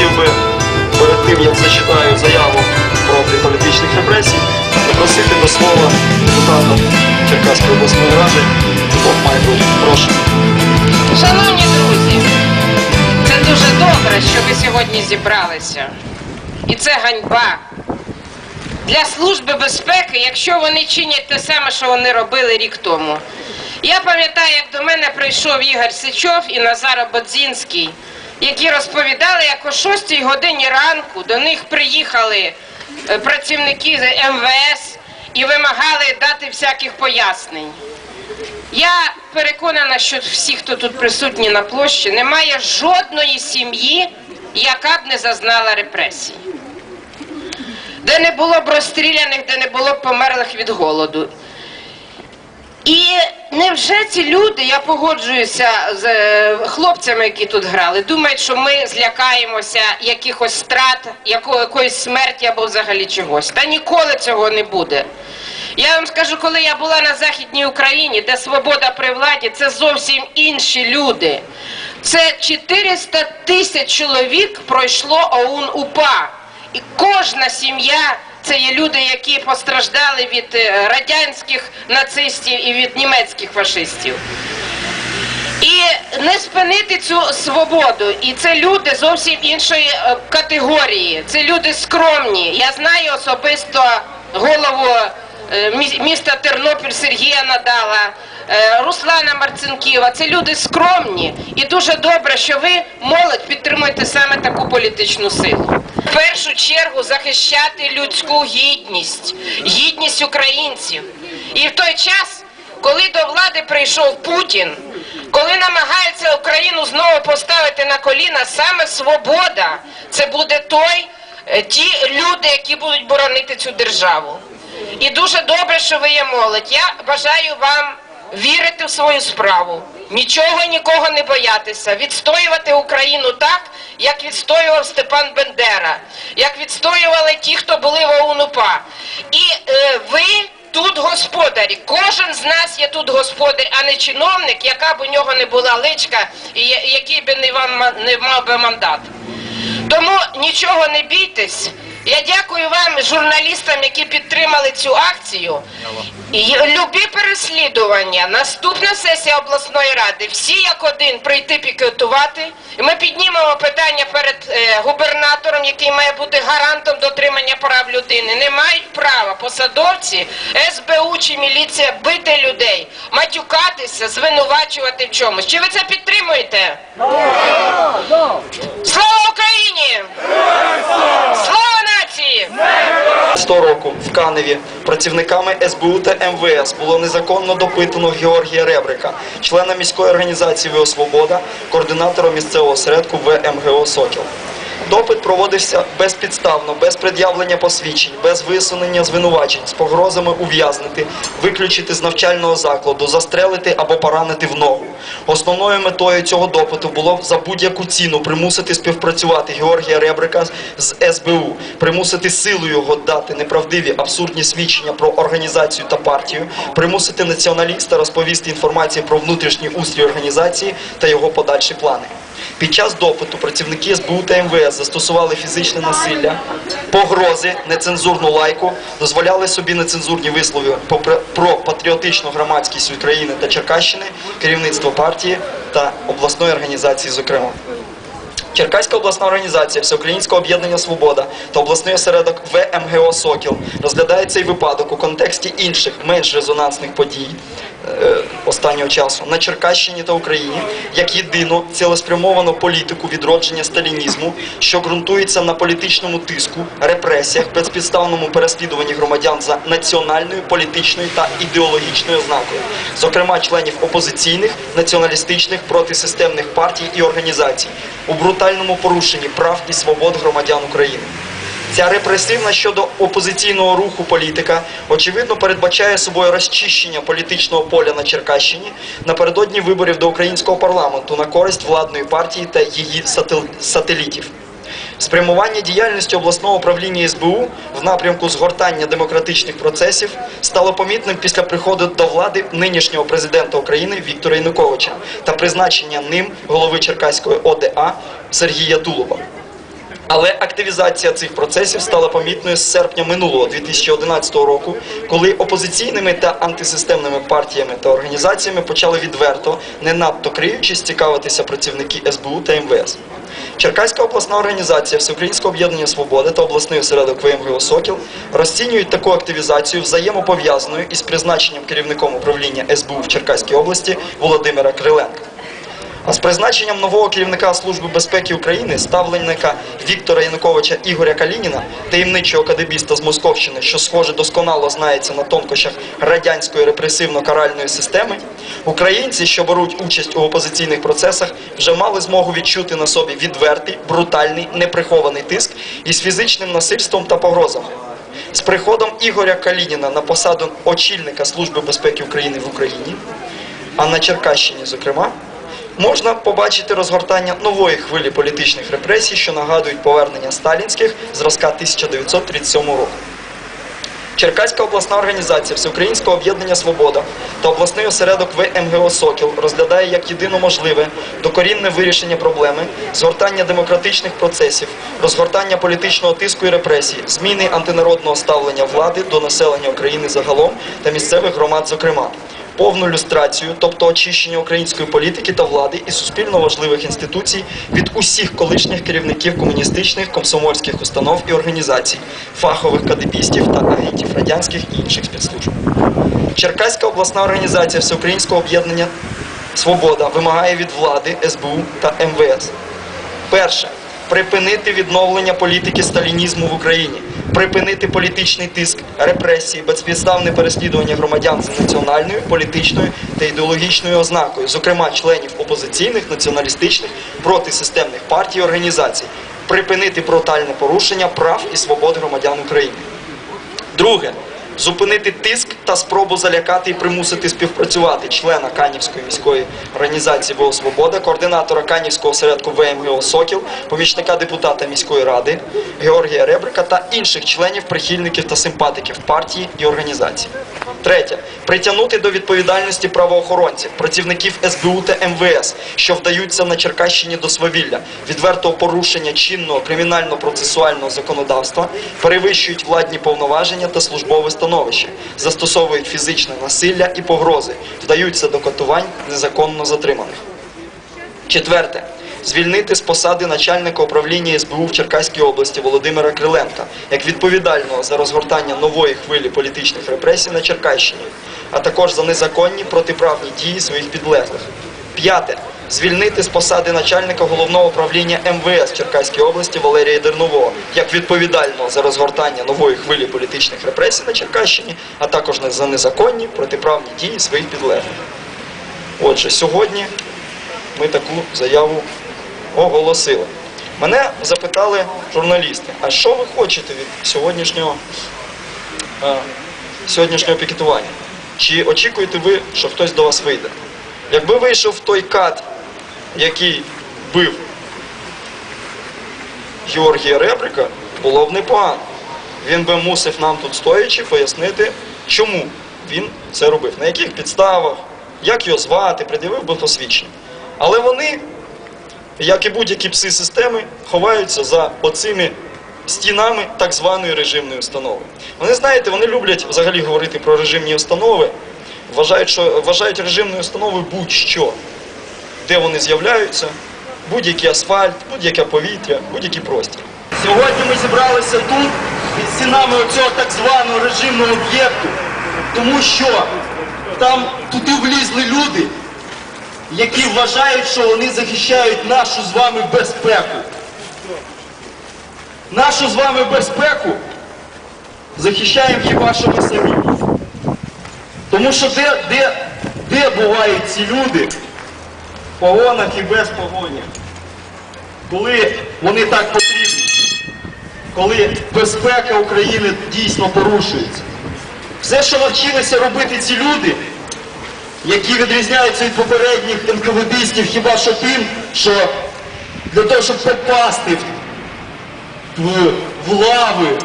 хотів би перед тим, як зачитаю заяву проти політичних репресій, запросити до слова депутата Черкаської обласної ради Майбут. Прошу. Шановні друзі, це дуже добре, що ви сьогодні зібралися. І це ганьба для Служби безпеки, якщо вони чинять те саме, що вони робили рік тому. Я пам'ятаю, як до мене прийшов Ігор Сичов і Назар Бодзінський, які розповідали, як о 6 годині ранку до них приїхали е, працівники МВС і вимагали дати всяких пояснень. Я переконана, що всі, хто тут присутні на площі, немає жодної сім'ї, яка б не зазнала репресій. Де не було б розстріляних, де не було б померлих від голоду. І невже ці люди, я погоджуюся з е, хлопцями, які тут грали, думають, що ми злякаємося якихось страт, якоїсь смерті або взагалі чогось. Та ніколи цього не буде. Я вам скажу, коли я була на Західній Україні, де свобода при владі, це зовсім інші люди. Це 400 тисяч чоловік пройшло ОУН УПА. І кожна сім'я це є люди, які постраждали від е, радянських нацистів і від німецьких фашистів. І не спинити цю свободу. І це люди зовсім іншої е, категорії. Це люди скромні. Я знаю особисто голову міста Тернопіль Сергія Надала, е, Руслана Марцинківа. Це люди скромні. І дуже добре, що ви, молодь, підтримуєте саме таку політичну силу. В першу чергу захищати людську гідність, гідність українців. І в той час, коли до влади прийшов Путін, коли намагається Україну знову поставити на коліна, саме свобода, це буде той, е, ті люди, які будуть боронити цю державу. І дуже добре, що ви є молодь. Я бажаю вам вірити в свою справу, нічого нікого не боятися, відстоювати Україну так, як відстоював Степан Бендера, як відстоювали ті, хто були в ОУН-УПА. І е, ви тут господарі. Кожен з нас є тут господар, а не чиновник, яка б у нього не була личка і який би не, вам, не мав би мандат. Тому нічого не бійтесь. Я дякую вам, журналістам, які підтримали цю акцію. Любі переслідування, наступна сесія обласної ради, всі як один прийти пікетувати. І ми піднімемо питання перед е, губернатором, який має бути гарантом дотримання прав людини. Не мають права посадовці, СБУ чи міліція бити людей, матюкатися, звинувачувати в чомусь. Чи ви це підтримуєте? Слава Україні! Слава! 100 року в Каневі працівниками СБУ та МВС було незаконно допитано Георгія Ребрика, члена міської організації ВО Свобода, координатора місцевого осередку ВМГО Сокіл. Допит проводився безпідставно, без пред'явлення посвідчень, без висунення звинувачень, з погрозами ув'язнити, виключити з навчального закладу, застрелити або поранити в ногу. Основною метою цього допиту було за будь-яку ціну примусити співпрацювати Георгія Ребрика з СБУ, примусити силою його дати неправдиві абсурдні свідчення про організацію та партію, примусити націоналіста розповісти інформацію про внутрішній устрій організації та його подальші плани. Під час допиту працівники СБУ та МВС застосували фізичне насилля, погрози, нецензурну лайку, дозволяли собі нецензурні вислови про патріотичну громадськість України та Черкащини, керівництво партії та обласної організації, зокрема. Черкаська обласна організація Всеукраїнського об'єднання Свобода та обласний осередок ВМГО Сокіл розглядає цей випадок у контексті інших менш резонансних подій останнього часу на Черкащині та Україні як єдину цілеспрямовану політику відродження сталінізму, що ґрунтується на політичному тиску, репресіях, безпідставному переслідуванні громадян за національною, політичною та ідеологічною ознакою, зокрема членів опозиційних, націоналістичних, протисистемних партій і організацій, у брутальному порушенні прав і свобод громадян України. Ця репресивна щодо опозиційного руху політика очевидно передбачає собою розчищення політичного поля на Черкащині напередодні виборів до українського парламенту на користь владної партії та її сателітів. Спрямування діяльності обласного управління СБУ в напрямку згортання демократичних процесів стало помітним після приходу до влади нинішнього президента України Віктора Януковича та призначення ним голови Черкаської ОДА Сергія Дулова. Але активізація цих процесів стала помітною з серпня минулого 2011 року, коли опозиційними та антисистемними партіями та організаціями почали відверто, не надто криючись, цікавитися працівники СБУ та МВС. Черкаська обласна організація Всеукраїнського об'єднання Свобода та обласний осередок ВМГО Сокіл розцінюють таку активізацію взаємопов'язаною із призначенням керівником управління СБУ в Черкаській області Володимира Криленка. А з призначенням нового керівника Служби безпеки України, ставленника Віктора Януковича Ігоря Калініна, таємничого кадебіста з Московщини, що схоже досконало знається на тонкощах радянської репресивно-каральної системи, українці, що беруть участь у опозиційних процесах, вже мали змогу відчути на собі відвертий, брутальний, неприхований тиск із фізичним насильством та погрозами. З приходом Ігоря Калініна на посаду очільника Служби безпеки України в Україні, а на Черкащині, зокрема, можна побачити розгортання нової хвилі політичних репресій, що нагадують повернення сталінських зразка 1937 року. Черкаська обласна організація Всеукраїнського об'єднання Свобода та обласний осередок ВМГО Сокіл розглядає як єдино можливе докорінне вирішення проблеми, згортання демократичних процесів, розгортання політичного тиску і репресій, зміни антинародного ставлення влади до населення України загалом та місцевих громад, зокрема. Повну люстрацію, тобто очищення української політики та влади і суспільно важливих інституцій від усіх колишніх керівників комуністичних комсомольських установ і організацій, фахових кадебістів та агентів радянських і інших спецслужб. Черкаська обласна організація Всеукраїнського об'єднання Свобода вимагає від влади СБУ та МВС. Перше. Припинити відновлення політики сталінізму в Україні, припинити політичний тиск, репресії, безпідставне переслідування громадян з національною, політичною та ідеологічною ознакою, зокрема членів опозиційних, націоналістичних, протисистемних партій і організацій, припинити брутальне порушення прав і свобод громадян України. Друге. Зупинити тиск та спробу залякати і примусити співпрацювати члена Канівської міської організації ВО координатора Канівського осередку ВМГО Сокіл, помічника депутата міської ради Георгія Ребрика та інших членів, прихильників та симпатиків партії і організації. Третє. Притягнути до відповідальності правоохоронців, працівників СБУ та МВС, що вдаються на Черкащині до свавілля, відвертого порушення чинного кримінально-процесуального законодавства, перевищують владні повноваження та службове становище, застосовують фізичне насилля і погрози, вдаються до катувань незаконно затриманих. Четверте. Звільнити з посади начальника управління СБУ в Черкаській області Володимира Криленка як відповідального за розгортання нової хвилі політичних репресій на Черкащині, а також за незаконні протиправні дії своїх підлеглих. П'яте. Звільнити з посади начальника головного управління МВС в Черкаській області Валерія Дернового як відповідального за розгортання нової хвилі політичних репресій на Черкащині, а також за незаконні протиправні дії своїх підлеглих. Отже, сьогодні ми таку заяву оголосили. Мене запитали журналісти, а що ви хочете від сьогоднішнього, е, сьогоднішнього пікетування? Чи очікуєте ви, що хтось до вас вийде? Якби вийшов той кат, який бив Георгія Ребрика, було б непогано. Він би мусив нам тут стоячи пояснити, чому він це робив, на яких підставах, як його звати, пред'явив би посвідчення. Але вони, як і будь-які пси системи, ховаються за оцими стінами так званої режимної установи. Вони знаєте, вони люблять взагалі говорити про режимні установи, вважають, що вважають режимною установою будь-що, де вони з'являються, будь-який асфальт, будь-яке повітря, будь-який простір. Сьогодні ми зібралися тут під стінами оцього так званого режимного об'єкту, тому що там туди влізли люди, які вважають, що вони захищають нашу з вами безпеку. Нашу з вами безпеку захищаємо хіба що ми самі. Тому що де, де, де бувають ці люди в погонах і без погонів, коли вони так потрібні, коли безпека України дійсно порушується. Все, що навчилися робити ці люди, які відрізняються від попередніх НКВДистів хіба що тим, що для того, щоб попасти в, в, в лави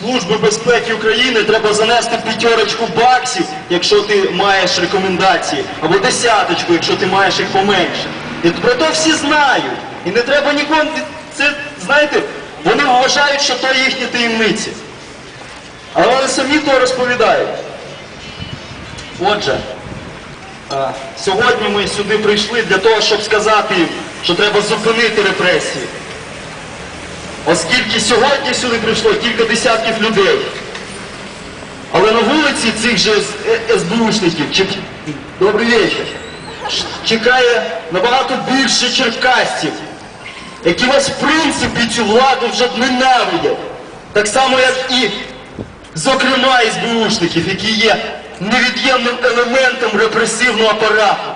Служби безпеки України треба занести п'ятерочку баксів, якщо ти маєш рекомендації, або десяточку, якщо ти маєш їх поменше. І про то всі знають. І не треба нікому це знаєте, вони вважають, що то їхні таємниці. Але вони самі то розповідають. Отже, сьогодні ми сюди прийшли для того, щоб сказати, їм, що треба зупинити репресії. Оскільки сьогодні сюди прийшло кілька десятків людей. Але на вулиці цих же Е- СБУшників, чек- добрий вечір, чекає набагато більше черкасців, які вас в принципі цю владу вже ненавидять. Так само, як і, зокрема, СБУшників, які є невід'ємним елементом репресивного апарату.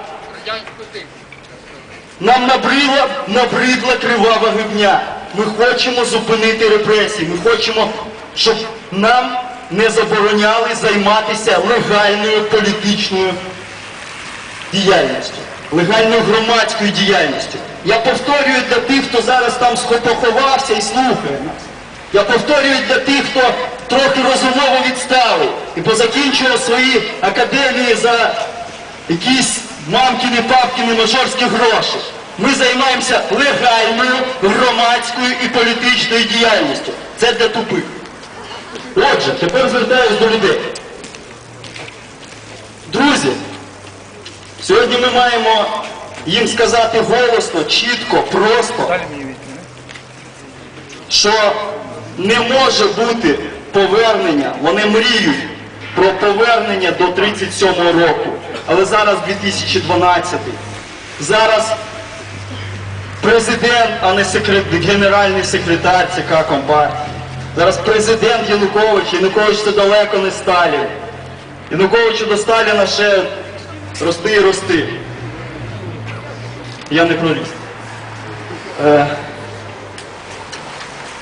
Нам набридла, набридла кривава гибня. Ми хочемо зупинити репресії. Ми хочемо, щоб нам не забороняли займатися легальною політичною діяльністю, легальною громадською діяльністю. Я повторюю для тих, хто зараз там поховався і слухає нас. Я повторюю для тих, хто трохи розумово відстали і позакінчував свої академії за якісь мамкіни, папкіни, мажорські гроші. Ми займаємося легальною громадською і політичною діяльністю. Це для тупих. Отже, тепер звертаюся до людей. Друзі, сьогодні ми маємо їм сказати голосно, чітко, просто, що не може бути повернення, вони мріють про повернення до 37-го року. Але зараз 2012. Зараз президент, а не секрет, генеральний секретар ЦК Компартії. Зараз президент Янукович, Янукович це далеко не Сталін. Януковичу до Сталіна ще рости і рости. Я не проліз. Е,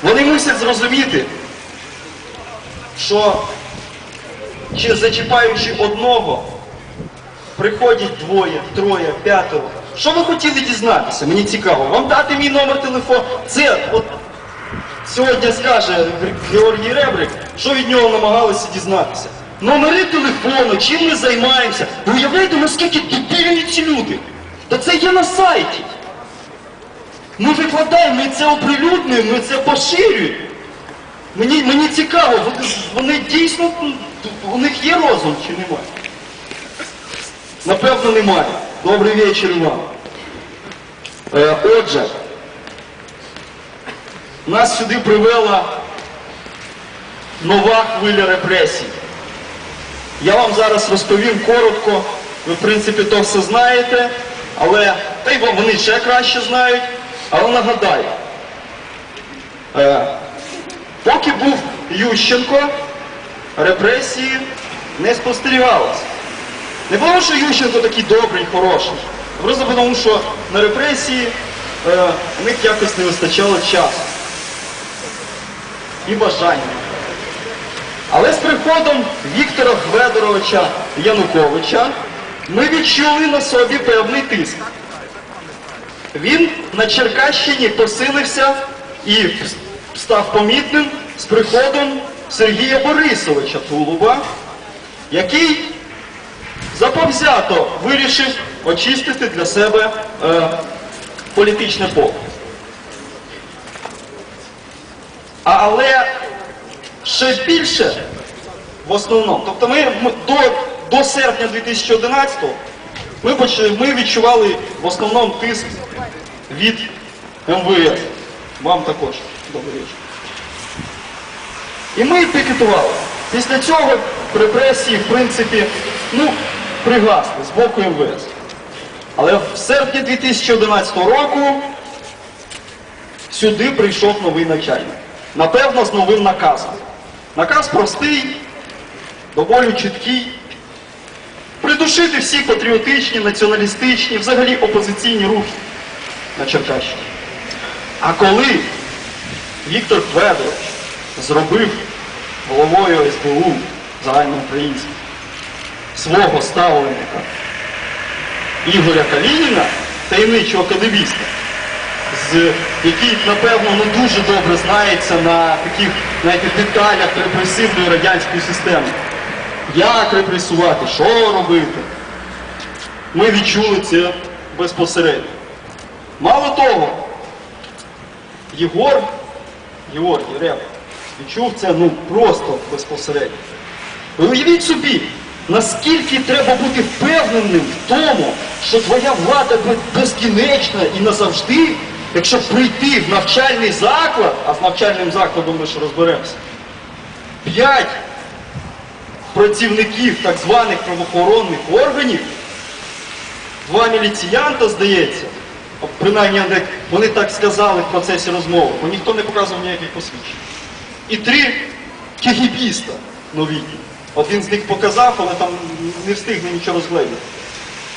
вони мусять зрозуміти, що чи зачіпаючи одного, приходять двоє, троє, п'ятеро. Що ви хотіли дізнатися? Мені цікаво. Вам дати мій номер телефону. Це от сьогодні скаже Георгій Ребрик, що від нього намагалися дізнатися. Номери телефону, чим ми займаємося. Ви уявляєте, наскільки дебільні ці люди? Та це є на сайті. Ми викладаємо, ми це оприлюднюємо, ми це поширюємо. Мені, мені цікаво, вони, дійсно, у них є розум чи немає? Напевно, немає. Добрий вечір вам. Е, отже, нас сюди привела нова хвиля репресій. Я вам зараз розповім коротко, ви в принципі то все знаєте, але та й вони ще краще знають, але нагадаю. Е, поки був Ющенко, репресії не спостерігалося. Не тому, що Ющенко такий добрий, хороший, а просто тому, що на репресії е, у них якось не вистачало часу і бажання. Але з приходом Віктора Гведоровича Януковича ми відчули на собі певний тиск. Він на Черкащині посилився і став помітним з приходом Сергія Борисовича Тулуба, який заповзято вирішив очистити для себе е, політичне поле. Але ще більше в основному. Тобто ми, ми до, до серпня 2011 ми, ми відчували в основному тиск від МВС. Вам також. Добрий вечір. І ми пікетували. Після цього репресії, в принципі, ну, пригасли з боку МВС. Але в серпні 2011 року сюди прийшов новий начальник. Напевно, з новим наказом. Наказ простий, доволі чіткий. Придушити всі патріотичні, націоналістичні, взагалі опозиційні рухи на Черкащині. А коли Віктор Федорович зробив головою СБУ загальноукраїнським свого ставленника Ігоря Калініна, таємничого кадебіста, який, напевно, не дуже добре знається на таких знаєте, деталях репресивної радянської системи. Як репресувати, що робити? Ми відчули це безпосередньо. Мало того, Єгор, Георгій Реп, відчув це ну просто безпосередньо. Ви уявіть собі, наскільки треба бути впевненим в тому, що твоя влада бе- безкінечна і назавжди, якщо прийти в навчальний заклад, а з навчальним закладом ми ж розберемося, п'ять працівників так званих правоохоронних органів, два міліціянта, здається, принаймні вони так сказали в процесі розмови, бо ніхто не показував ніяких посвідчень. І три кегібіста новітні. Один з них показав, але там не встигне нічого розгледіти.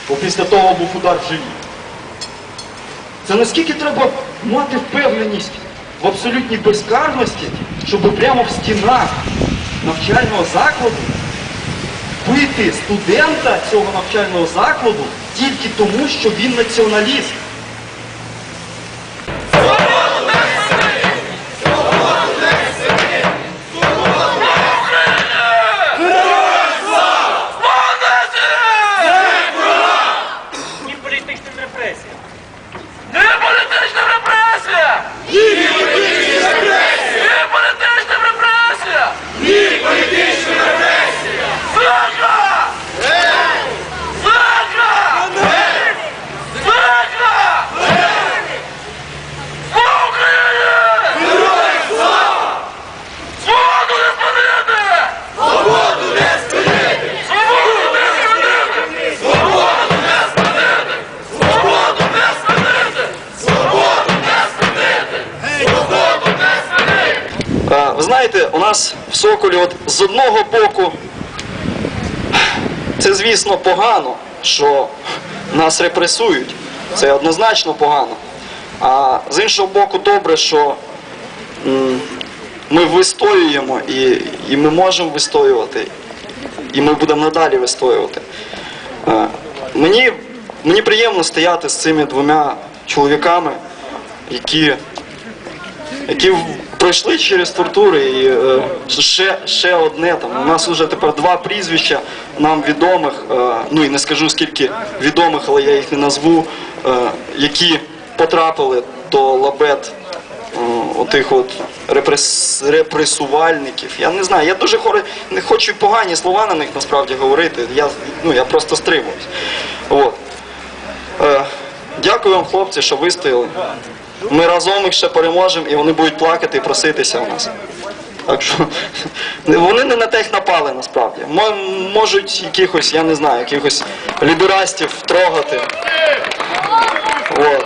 Бо після того був удар в живіт. Це наскільки треба мати впевненість в абсолютній безкарності, щоб прямо в стінах навчального закладу бити студента цього навчального закладу тільки тому, що він націоналіст. Ні політичним репресіям. Не політична репресія! Ні політична репресія! Не політична репресія! Ні політична репресія! Зека! Зека! Зека! Слава Україні! Героям слава! Свободу не спинити! Свободу не спинити! Свободу не спинити! Свободу не спинити! Свободу не спинити! Свободу не спинити! Свободу не спинити! Е, Ви знаєте, у нас в Соколі от з одного боку, це звісно погано, що нас репресують. Це однозначно погано. А з іншого боку, добре, що ми вистоюємо і, і ми можемо вистоювати, і ми будемо надалі вистоювати. Е, Мені, мені приємно стояти з цими двома чоловіками, які які пройшли через тортури. І е, ще, ще одне там. У нас вже тепер два прізвища нам відомих, е, ну і не скажу скільки відомих, але я їх не назву, е, які потрапили до лабет е, отих от репрес, репресувальників. Я не знаю, я дуже хоро, не хочу погані слова на них насправді говорити. Я, ну, я просто стримуюсь. От. Е, дякую вам, хлопці, що вистояли. Ми разом їх ще переможемо і вони будуть плакати і проситися у нас. Так що вони не на тих напали насправді. Мо- Можуть якихось, я не знаю, якихось ліберастів трогати. От.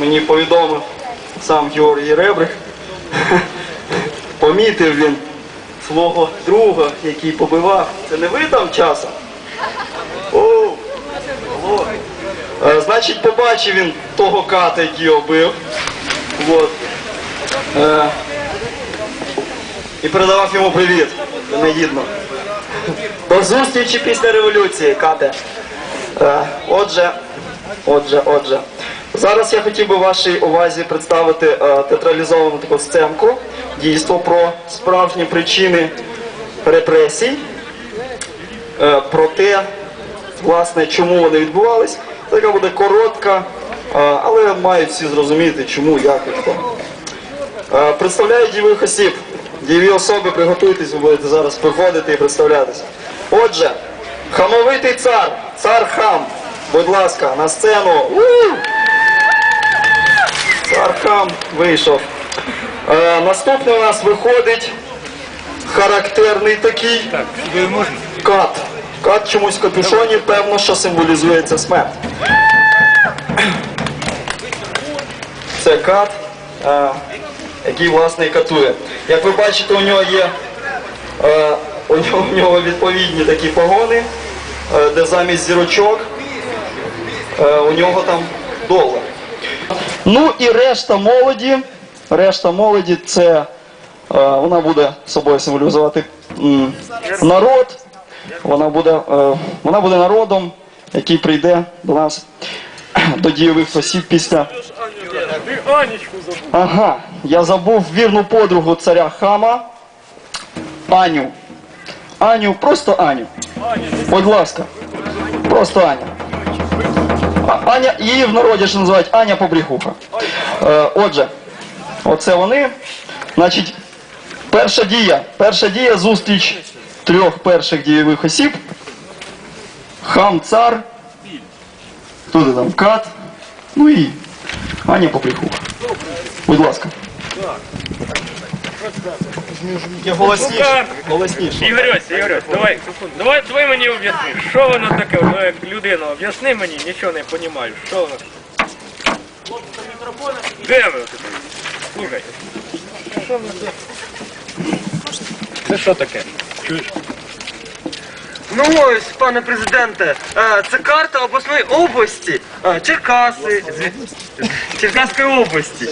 Мені повідомив сам Георгій Ребрик. Помітив він свого друга, який побивав. Це не ви там часом? О, алло. Е, значить, побачив він того ката, який його. Вот. Е, і передавав йому привіт. Негідно. До зустрічі після революції, кате. Е, Отже, отже, отже. Зараз я хотів би вашій увазі представити е, театралізовану таку сценку, дійство про справжні причини репресій, е, про те, власне, чому вони відбувались. Така буде коротка, е, але мають всі зрозуміти, чому, як і хто. Представляю дієвих осіб. Дієві особи, приготуйтесь, ви будете зараз приходити і представлятися. Отже, хамовитий цар, цар хам, будь ласка, на сцену. У! Вийшов. Е, наступний у нас виходить характерний такий кат. Кат чомусь в капюшоні, певно, що символізується смерть. Це кат. е, який власне і катує. Як ви бачите, у нього є е, у нього, у нього відповідні такі погони, е, де замість зірочок е, у нього там долар. Ну і решта молоді. Решта молоді це е, вона буде собою символізувати народ. Вона буде, е, вона буде народом, який прийде до нас до дійових осіб після. Ага, я забув вірну подругу царя Хама. Аню. Аню, просто Аню. Будь ласка. Просто Аня. Аня, її в народі ще називають Аня Побріхуха. Е, отже, оце вони. Значить, перша дія. Перша дія зустріч трьох перших дієвих осіб. Хам цар. Туди там кат. Ну і Аня Побріхуха. Будь ласка. Голосніше. Голосніше. Ігорюсь, Ігорюсь, давай, давай, давай мені об'ясни, що воно таке, ну як людина, об'ясни мені, нічого не розумію, що воно. Де ви тут? Слухай. Що воно таке? Це що таке? Чуєш? Ну ось, пане президенте, е, це карта обласної області. е, Черкаси. з- Черкаської області.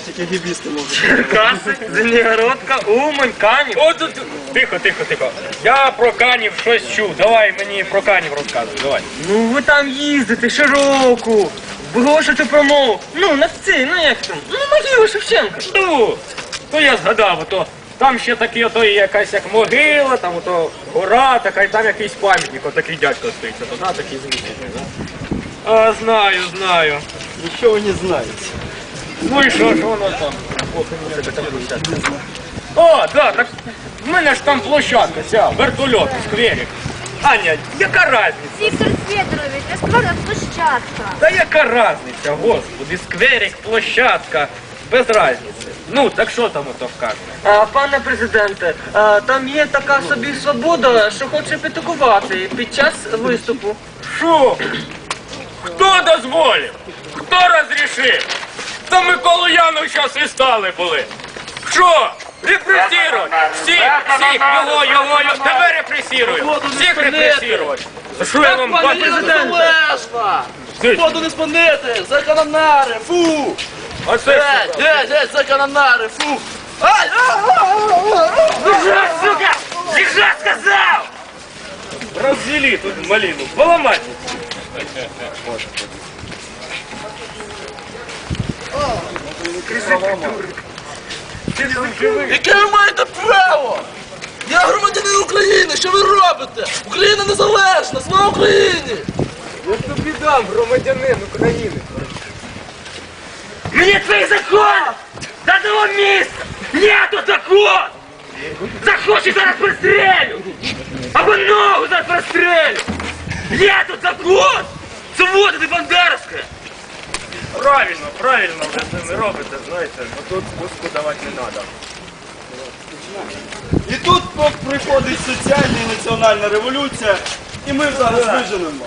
Черкаси, Звенигородка, Умань, Канів. О, тут, тихо, тихо, тихо. Я про канів щось чув. Давай мені про канів розказуй, давай. Ну ви там їздите щороку. Виголошуєте промову. Ну, на цій, ну як там? Ну, могила Шевченка. Ну, то я згадав, ото там ще такі, ото є якась як могила, там ото гора така, і там якийсь пам'ятник, отакий дядько стоїть, ото, да, такий змішаний, да? А, знаю, знаю. Нічого не знаєте. Ну і що, що воно там? О, да, так в мене ж там площадка, ця, вертольот, скверик. Аня, яка разниця? Виктор Федорович, я сказала, площадка. Та яка разниця, господи, скверик, площадка, без разниці. Ну, так що там ото? А, пане президенте, а, там є така собі свобода, що хоче підтакувати під час виступу. Що? Хто дозволив? Хто розрішив? Та ми коло і стали були. Що? Репресировать! Всіх, всіх, його, його, його, тебе репресирують! Всіх репресирують! Та Що я вам пане президенте? Воду не спинити! За канонари! Фу! Геть, що? геть, геть! Фу! Ай! Лежа, сука! Лежа, сказав! Розвели тут малину, поламати. Яке ви маєте право? Я громадянин України, що ви робите? Україна незалежна, слава Україні! тобі дам, громадянин України. Мені цей закон до того місця! Нету закон! Захочу зараз пристрелю! Або ногу зараз пристрелю! Є тут закон! Свобода не бандеровська! Правильно, правильно ви з ними робите, знаєте, бо тут спуску давати не треба. І тут приходить соціальна і національна революція, і ми зараз виженемо.